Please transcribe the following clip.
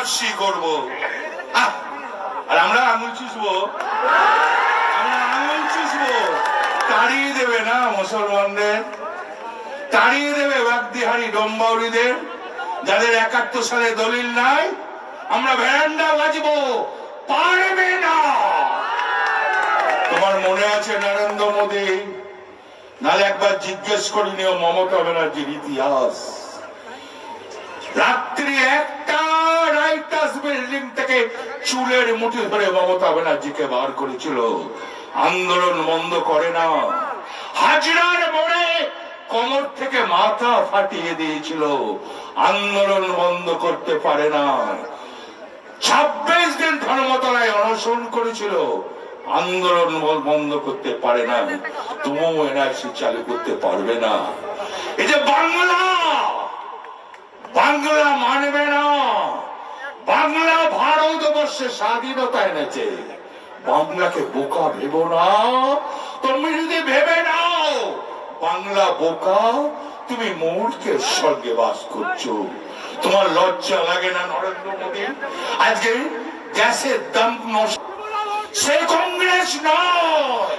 Mercy করব। আর আমরা আঙুল চুষবো। আমরা আঙুল চুষবো। তাড়িয়ে দেবে না মুসলমানদের। তাড়িয়ে দেবে বাগদিহারি ডম্বাউরিদের। যাদের একাত্তর সালে দলিল নাই, আমরা ভ্যারান্ডা বাজবো। পারবে না। তোমার মনে আছে নরেন্দ্র মোদী? নাহলে একবার জিজ্ঞেস করে নিও মমতা ব্যানার্জির ইতিহাস। রাত্রি একটা বিল্ডিং থেকে চুলের মুঠি ধরে মমতা ব্যানার্জিকে বার করেছিল। আন্দোলন বন্ধ করে না। হাজরার মোড়ে কোমর থেকে মাথা ফাটিয়ে দিয়েছিল। আন্দোলন বন্ধ করতে পারে না। ছাব্বিশ দিন ধর্মতলায় অনশন করেছিল। আন্দোলন বন্ধ করতে পারে না। তুমিও এনআরসি চালু করতে পারবে না। যে বাংলা! বাংলা মানবে না। বাংলা ভারতবর্ষে স্বাধীনতা এনেছে। বাংলাকে বোকা ভেবো না। তুমি যদি ভেবে নাও, বাংলা বোকা, তুমি মূর্খের স্বর্গে বাস করছ। তোমার লজ্জা লাগে না, নরেন্দ্র মোদী? আজকে গ্যাসের দাম নষ্ট সে কংগ্রেস নয়